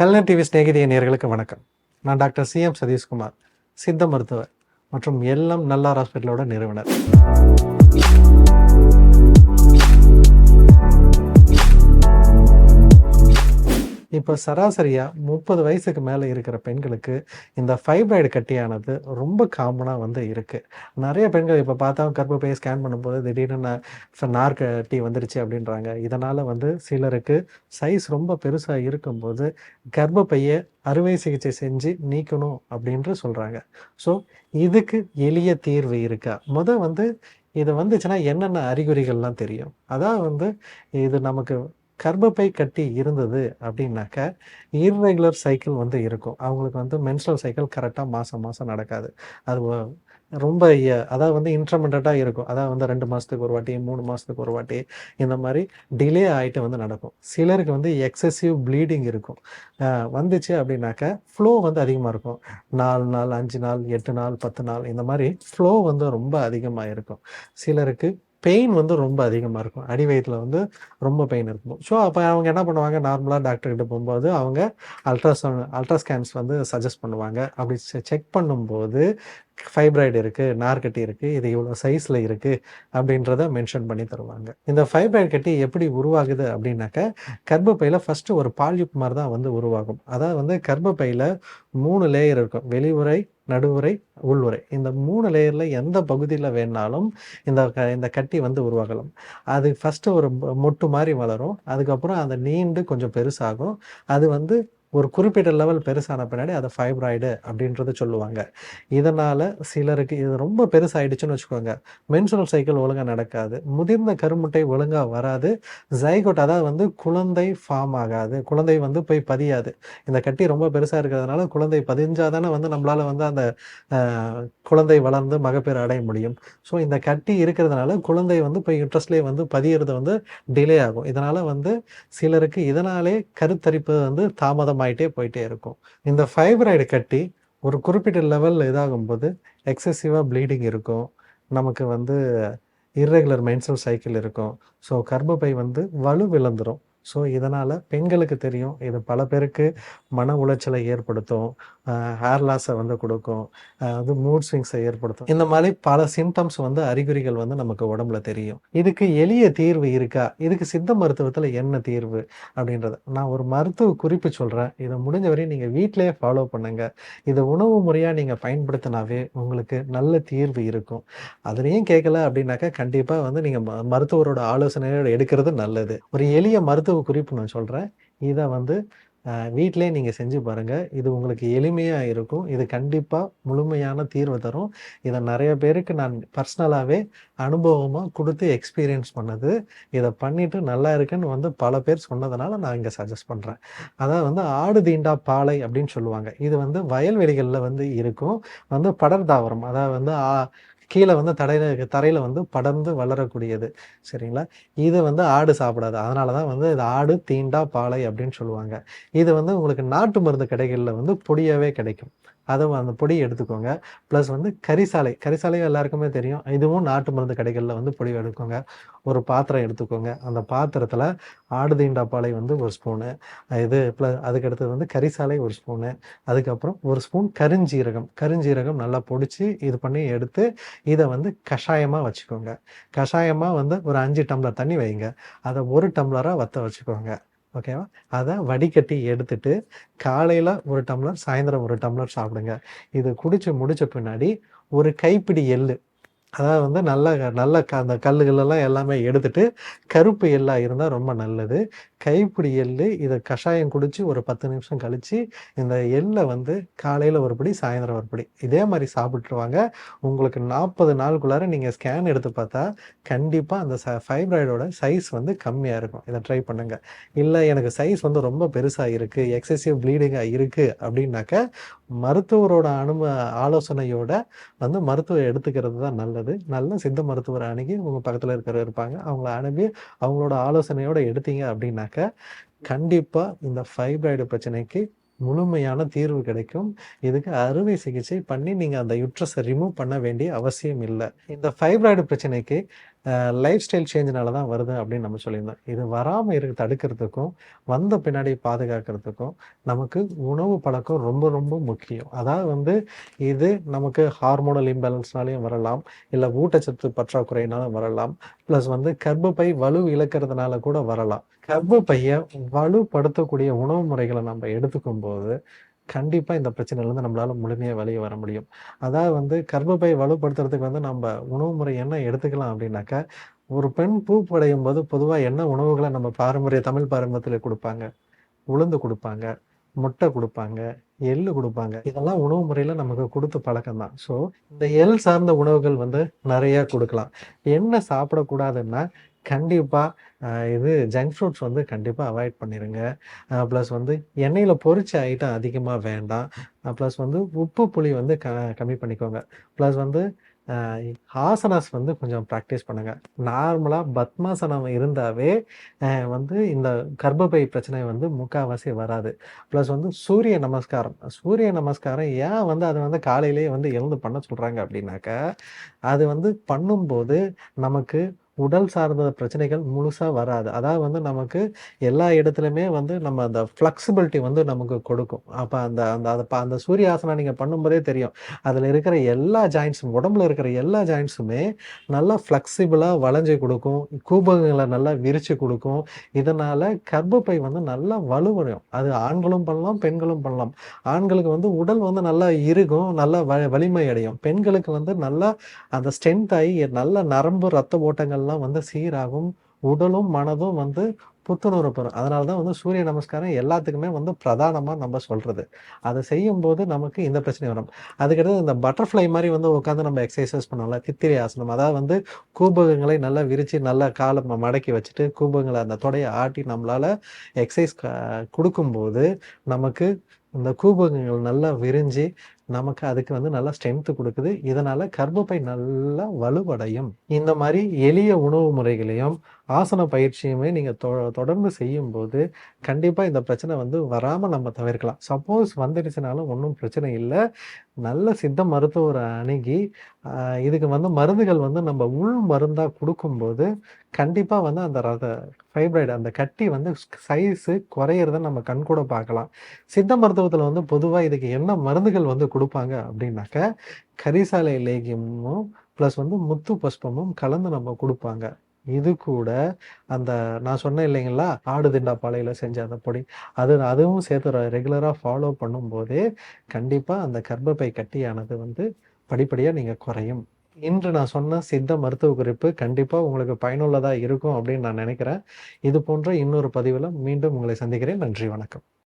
Kalyan TV ஸ்நேகிதிய நேர்களுக்கு வணக்கம். நான் டாக்டர் சிஎம் சதீஷ்குமார் சித்த மருத்துவர் மற்றும் எல்எம் நல்லார் ஹாஸ்பிட்டலோட நிறுவனர். இப்போ சராசரியாக முப்பது வயசுக்கு மேலே இருக்கிற பெண்களுக்கு இந்த ஃபைப்ராய்டு கட்டியானது ரொம்ப காமனாக வந்து இருக்குது நிறைய பெண்கள் இப்போ பார்த்தா கர்ப்பப்பையை ஸ்கேன் பண்ணும்போது திடீர்னு நார் கட்டி வந்துருச்சு அப்படின்றாங்க. இதனால் வந்து சிலருக்கு சைஸ் ரொம்ப பெருசாக இருக்கும்போது கர்ப்பப்பையை அறுவை சிகிச்சை செஞ்சு நீக்கணும் அப்படின்ட்டு சொல்கிறாங்க ஸோ இதுக்கு எளிய தீர்வு இருக்கா? முத வந்து இது வந்துச்சுன்னா என்னென்ன அறிகுறிகள்லாம் தெரியும்? அதான் வந்து இது நமக்கு கர்ப்பப்பை கட்டி இருந்தது அப்படின்னாக்க இர்ரெகுலர் சைக்கிள் வந்து இருக்கும். அவங்களுக்கு வந்து மென்ஸ்ட்ரல் சைக்கிள் கரெக்டாக மாதம் மாதம் நடக்காது. அது ரொம்ப அதாவது வந்து இன்ட்ரமெண்ட்டாக இருக்கும். அதாவது வந்து ரெண்டு மாதத்துக்கு ஒரு வாட்டி மூணு மாதத்துக்கு ஒரு வாட்டி இந்த மாதிரி டிலே ஆகிட்டு வந்து நடக்கும். சிலருக்கு வந்து எக்ஸசிவ் ப்ளீடிங் இருக்கும். வந்துச்சு அப்படின்னாக்க ஃப்ளோ வந்து அதிகமாக இருக்கும். நாலு நாள் அஞ்சு நாள் எட்டு நாள் பத்து நாள் இந்த மாதிரி ஃப்ளோ வந்து ரொம்ப அதிகமாக இருக்கும். சிலருக்கு பெயின் வந்து ரொம்ப அதிகமாக இருக்கும். அடி வயிற்றுல வந்து ரொம்ப பெயின் இருக்கும். ஸோ அப்போ அவங்க என்ன பண்ணுவாங்க? நார்மலாக டாக்டர்கிட்ட போகும்போது அவங்க அல்ட்ராசவுண்ட் அல்ட்ராஸ்கேன்ஸ் வந்து சஜஸ்ட் பண்ணுவாங்க. அப்படி செக் பண்ணும்போது ஃபைப்ராய்டு இருக்குது நார்கட்டி இருக்குது இது இவ்வளோ சைஸில் இருக்குது அப்படின்றத மென்ஷன் பண்ணி தருவாங்க. இந்த ஃபைப்ராய்டு கட்டி எப்படி உருவாகுது அப்படின்னாக்க கர்ப்பப்பையில் ஃபஸ்ட்டு ஒரு பால்யூப் மாதிரி தான் வந்து உருவாகும். அதாவது வந்து கர்ப்பப்பையில் மூணு லேயர் இருக்கும். வெளிவுரை நடுவுரை உள்வுறை இந்த மூணு லேயரில் எந்த பகுதியில் வேணாலும் இந்த க இந்த கட்டி வந்து உருவாகலாம். அது ஃபஸ்ட்டு ஒரு மொட்டு மாதிரி வளரும். அதுக்கப்புறம் அந்த நீண்டு கொஞ்சம் பெருசாகும். அது வந்து ஒரு குறிப்பிட்ட லெவல் பெருசான பின்னாடி அதை ஃபைப்ராய்டு அப்படின்றத சொல்லுவாங்க. இதனால் சிலருக்கு இது ரொம்ப பெருசாகிடுச்சுன்னு வச்சுக்கோங்க. மென்சுரல் சைக்கிள் ஒழுங்காக நடக்காது. முதிர்ந்த கருமுட்டை ஒழுங்காக வராது. ஜைகோட் அதாவது வந்து குழந்தை ஃபார்ம் ஆகாது. குழந்தை வந்து போய் பதியாது. இந்த கட்டி ரொம்ப பெருசாக இருக்கிறதுனால குழந்தை பதிஞ்சால் தானே வந்து நம்மளால் வந்து அந்த குழந்தை வளர்ந்து மகப்பேறு அடைய முடியும். ஸோ இந்த கட்டி இருக்கிறதுனால குழந்தை வந்து போய் இன்ட்ரெஸ்ட்லேயே வந்து பதியறது வந்து டிலே ஆகும். இதனால் வந்து சிலருக்கு இதனாலே கருத்தரிப்பு வந்து தாமதம் தாமதமாயிட்டே போயிட்டே இருக்கும். இந்த ஃபைப்ராய்டு கட்டி ஒரு குறிப்பிட்ட லெவல் இதாகும்போது எக்ஸசிவாக ப்ளீடிங் இருக்கும். நமக்கு வந்து இர்ரெகுலர் மென்சல் சைக்கிள் இருக்கும். ஸோ கர்ப்பப்பை வந்து வலு விழுந்துடும் ஸோ இதனால் பெண்களுக்கு தெரியும். இது பல பேருக்கு மன உளைச்சலை ஏற்படுத்தும். ஹேர் லாஸை வந்து கொடுக்கும். அது மூட் ஸ்விங்ஸை ஏற்படுத்தும். இந்த மாதிரி பல சிம்டம்ஸ் வந்து அறிகுறிகள் வந்து நமக்கு உடம்புல தெரியும். இதுக்கு எளிய தீர்வு இருக்கா? இதுக்கு சித்த மருத்துவத்தில் என்ன தீர்வு? அப்படின்றத நான் ஒரு மருத்துவ குறிப்பு சொல்கிறேன் இதை முடிஞ்ச வரையும் நீங்கள் வீட்டிலேயே ஃபாலோ பண்ணுங்க. இதை உணவு முறையாக நீங்கள் பயன்படுத்தினாவே உங்களுக்கு நல்ல தீர்வு இருக்கும். அதுலேயும் கேட்கல அப்படின்னாக்கா கண்டிப்பாக வந்து நீங்கள் மருத்துவரோட ஆலோசனையோட எடுக்கிறது நல்லது. ஒரு எளிய மருத்துவ குறிப்பு நான் சொல்கிறேன் இதை வந்து வீட்டிலே நீங்கள் செஞ்சு பாருங்கள் இது உங்களுக்கு எளிமையாக இருக்கும். இது கண்டிப்பாக முழுமையான தீர்வு தரும். இதை நிறைய பேருக்கு நான் பர்சனலாகவே அனுபவமாக கொடுத்து எக்ஸ்பீரியன்ஸ் பண்ணது. இதை பண்ணிவிட்டு நல்லா இருக்குன்னு வந்து பல பேர் சொன்னதுனால நான் இங்கே சஜஸ்ட் பண்ணுறேன் அதாவது வந்து ஆடு தீண்டா பாலை அப்படின்னு சொல்லுவாங்க. இது வந்து வயல்வெளிகளில் வந்து இருக்கும். வந்து படர் தாவரம் அதாவது வந்து கீழே வந்து தரையில தரையில் வந்து படர்ந்து வளரக்கூடியது. சரிங்களா? இது வந்து ஆடு சாப்பிடாது. அதனால தான் வந்து இது ஆடு தீண்டா பாலை அப்படின்னு சொல்லுவாங்க. இது வந்து உங்களுக்கு நாட்டு மருந்து கடைகளில் வந்து பொடியாகவே கிடைக்கும். அதை அந்த பொடி எடுத்துக்கோங்க. ப்ளஸ் வந்து கரிசாலை கரிசாலையும் எல்லாருக்குமே தெரியும். இதுவும் நாட்டு மருந்து கடைகளில் வந்து பொடி எடுக்கோங்க. ஒரு பாத்திரம் எடுத்துக்கோங்க. அந்த பாத்திரத்தில் ஆடு தீண்டா பாலை வந்து ஒரு ஸ்பூனு. இது ப்ளஸ் அதுக்கு அடுத்தது வந்து கரிசாலை ஒரு ஸ்பூனு. அதுக்கப்புறம் ஒரு ஸ்பூன் கருஞ்சீரகம். கருஞ்சீரகம் நல்லா பொடிச்சு இது பண்ணி எடுத்து இதை வந்து கஷாயமாக வச்சுக்கோங்க. கஷாயமாக வந்து ஒரு அஞ்சு டம்ளர் தண்ணி வைங்க. அதை ஒரு டம்ளராக வற்ற வச்சுக்கோங்க. ஓகேவா அதை வடிகட்டி எடுத்துட்டு காலையில் ஒரு டம்ளர் சாயந்தரம் ஒரு டம்ளர் சாப்பிடுங்க. இது குடிச்சு முடிச்ச பின்னாடி ஒரு கைப்பிடி எள்ளு. அதாவது வந்து நல்ல நல்ல க அந்த கல்லுகளெல்லாம் எல்லாமே எடுத்துட்டு கருப்பு எல்லாம் இருந்தால் ரொம்ப நல்லது. கைப்பிடி எள்ளு இதை கஷாயம் குடித்து ஒரு பத்து நிமிஷம் கழித்து இந்த எள்ளை வந்து காலையில் ஒரு படி சாயந்தரம் ஒரு படி. இதே மாதிரி சாப்பிட்ருவாங்க உங்களுக்கு நாற்பது நாளுக்குள்ளார நீங்கள் ஸ்கேன் எடுத்து பார்த்தா கண்டிப்பாக அந்த ச ஃபைப்ராய்டோட சைஸ் வந்து கம்மியாக இருக்கும். இதை ட்ரை பண்ணுங்கள் இல்லை எனக்கு சைஸ் வந்து ரொம்ப பெருசாக இருக்குது எக்ஸசிவ் ப்ளீடிங்காக இருக்குது அப்படின்னாக்க மருத்துவரோட அனும ஆலோசனையோட வந்து மருத்துவம் எடுத்துக்கிறது தான் நல்லது. நல்ல சித்த மருத்துவரை அணுகி உங்கள் பக்கத்தில் இருக்கிற இருப்பாங்க. அவங்கள அனுப்பி அவங்களோட ஆலோசனையோட எடுத்தீங்க அப்படின்னாக்க கண்டிப்பாக இந்த ஃபைப்ராய்டு பிரச்சனைக்கு முழுமையான தீர்வு கிடைக்கும். இதுக்கு அறுவை சிகிச்சை பண்ணி நீங்கள் அந்த யுட்ரஸை ரிமூவ் பண்ண வேண்டிய அவசியம் இல்லை. இந்த ஃபைப்ராய்டு பிரச்சனைக்கு லைஃப் ஸ்டைல் சேஞ்சினால தான் வருது அப்படின்னு நம்ம சொல்லியிருந்தோம். இது வராமல் இருக்க தடுக்கிறதுக்கும் வந்த பின்னாடி பாதுகாக்கிறதுக்கும் நமக்கு உணவு பழக்கம் ரொம்ப ரொம்ப முக்கியம். அதாவது வந்து இது நமக்கு ஹார்மோனல் இம்பேலன்ஸ்னாலையும் வரலாம் இல்லை ஊட்டச்சத்து பற்றாக்குறையினாலும் வரலாம் ப்ளஸ் வந்து கர்ப்பப்பை வலு இழக்கிறதுனால கூட வரலாம். கர்ப்பப்பையை வலுப்படுத்தக்கூடிய உணவு முறைகளை நம்ம எடுத்துக்கும் போது கண்டிப்பாக இந்த பிரச்சனையிலேருந்து நம்மளால முழுமையாக வெளியே வர முடியும். அதாவது வந்து கர்ப்பப்பை வலுப்படுத்துறதுக்கு வந்து நம்ம உணவு முறை என்ன எடுத்துக்கலாம் அப்படின்னாக்கா ஒரு பெண் பூப்படையும் போது பொதுவாக என்ன உணவுகளை நம்ம பாரம்பரிய தமிழ் பாரம்பரியத்தில் கொடுப்பாங்க? உளுந்து கொடுப்பாங்க முட்டை கொடுப்பாங்க எள்ளு கொடுப்பாங்க. இதெல்லாம் உணவு முறையில் நமக்கு கொடுத்த பழக்கம் தான் ஸோ இந்த எள் சார்ந்த உணவுகள் வந்து நிறையா கொடுக்கலாம். என்ன சாப்பிடக்கூடாதுன்னா கண்டிப்பாக இது ஜங்க் ஃப்ரூட்ஸ் வந்து கண்டிப்பாக அவாய்ட் பண்ணிடுங்க ப்ளஸ் வந்து எண்ணெயில் பொரிச்ச ஐட்டம் அதிகமாக வேண்டாம். ப்ளஸ் வந்து உப்பு புளி வந்து க கம்மி பண்ணிக்கோங்க. ப்ளஸ் வந்து ஆசனாஸ் வந்து கொஞ்சம் ப்ராக்டிஸ் பண்ணுங்கள் நார்மலாக பத்மாசனம் இருந்தாவே வந்து இந்த கர்ப்பப்பை பிரச்சனை வந்து முக்கால்வாசி வராது. ப்ளஸ் வந்து சூரிய நமஸ்காரம். சூரிய நமஸ்காரம் ஏன் வந்து அதை வந்து காலையிலேயே வந்து எழுந்து பண்ண சொல்கிறாங்க அப்படின்னாக்கா அது வந்து பண்ணும்போது நமக்கு உடல் சார்ந்த பிரச்சனைகள் முழுசாக வராது. அதாவது வந்து நமக்கு எல்லா இடத்துலையுமே வந்து நம்ம அந்த ஃப்ளெக்சிபிலிட்டி வந்து நமக்கு கொடுக்கும். அப்போ அந்த அந்த அதை அந்த சூரியாசனம் நீங்கள் பண்ணும்போதே தெரியும். அதில் இருக்கிற எல்லா ஜாயின்ஸும் உடம்புல இருக்கிற எல்லா ஜாயின்ஸுமே நல்லா ஃப்ளெக்சிபிளாக வளைஞ்சு கொடுக்கும். கூபங்களை நல்லா விரித்து கொடுக்கும். இதனால் கர்ப்பப்பை வந்து நல்லா வலுவடையும். அது ஆண்களும் பண்ணலாம் பெண்களும் பண்ணலாம். ஆண்களுக்கு வந்து உடல் வந்து நல்லா இருக்கும் நல்லா வ வலிமை அடையும். பெண்களுக்கு வந்து நல்லா அந்த ஸ்ட்ரென்த் ஆகி நல்ல நரம்பு ரத்த ஓட்டங்கள் எல்லாம் வந்து சீராகும் உடலும் மனதும் வந்து புத்துணர்வு பெறும் அதனால தான் வந்து சூரிய நமஸ்காரம் எல்லாத்துக்குமே வந்து பிரதானமாக நம்ம சொல்கிறது அதை செய்யும்போது நமக்கு இந்த பிரச்சனை வரும். அதுக்கடுத்து இந்த பட்டர்ஃப்ளை மாதிரி வந்து உட்காந்து நம்ம எக்ஸசைஸ் பண்ணோம்ல தித்திரை ஆசனம். அதாவது வந்து கூபகங்களை நல்லா விரித்து நல்லா காலை மடக்கி வச்சுட்டு கூபகங்களை அந்த தொடையை ஆட்டி நம்மளால் எக்ஸசைஸ் கொடுக்கும்போது நமக்கு இந்த கூபகங்கள் நல்லா விரிஞ்சு நமக்கு அதுக்கு வந்து நல்லா ஸ்ட்ரென்த்து கொடுக்குது. இதனால் கர்ப்பப்பை நல்லா வலுவடையும். இந்த மாதிரி எளிய உணவு முறைகளையும் ஆசன பயிற்சியுமே நீங்கள் தொ தொடர்ந்து செய்யும்போது கண்டிப்பாக இந்த பிரச்சனை வந்து வராமல் நம்ம தவிர்க்கலாம். சப்போஸ் வந்துடுச்சுனாலும் ஒன்றும் பிரச்சனை இல்லை. நல்ல சித்த மருத்துவரை அணுகி இதுக்கு வந்து மருந்துகள் வந்து நம்ம உள் மருந்தாக கொடுக்கும்போது கண்டிப்பாக வந்து அந்த ரத ஃபைப்ராய்டு அந்த கட்டி வந்து சைஸு குறையிறத நம்ம கண் கூட பார்க்கலாம். சித்த மருத்துவத்தில் வந்து பொதுவாக இதுக்கு என்ன மருந்துகள் வந்து கொடுப்பாங்க அப்படின்னாக்க கரிசாலை லேகியமும் ப்ளஸ் வந்து முத்து புஷ்பமும் கலந்து நம்ம கொடுப்பாங்க. இது கூட அந்த நான் சொன்னேன் இல்லைங்களா ஆடு திண்டா பாலையில் செஞ்ச அந்த பொடி. அது அதுவும் சேர்த்து ரெகுலராக ஃபாலோ பண்ணும்போதே கண்டிப்பாக அந்த கர்ப்பப்பை கட்டியானது வந்து படிப்படியாக நீங்கள் குறையும். இன்று நான் சொன்ன சித்த மருத்துவ குறிப்பு கண்டிப்பாக உங்களுக்கு பயனுள்ளதாக இருக்கும் அப்படின்னு நான் நினைக்கிறேன். இது போன்ற இன்னொரு பதிவில் மீண்டும் உங்களை சந்திக்கிறேன். நன்றி வணக்கம்.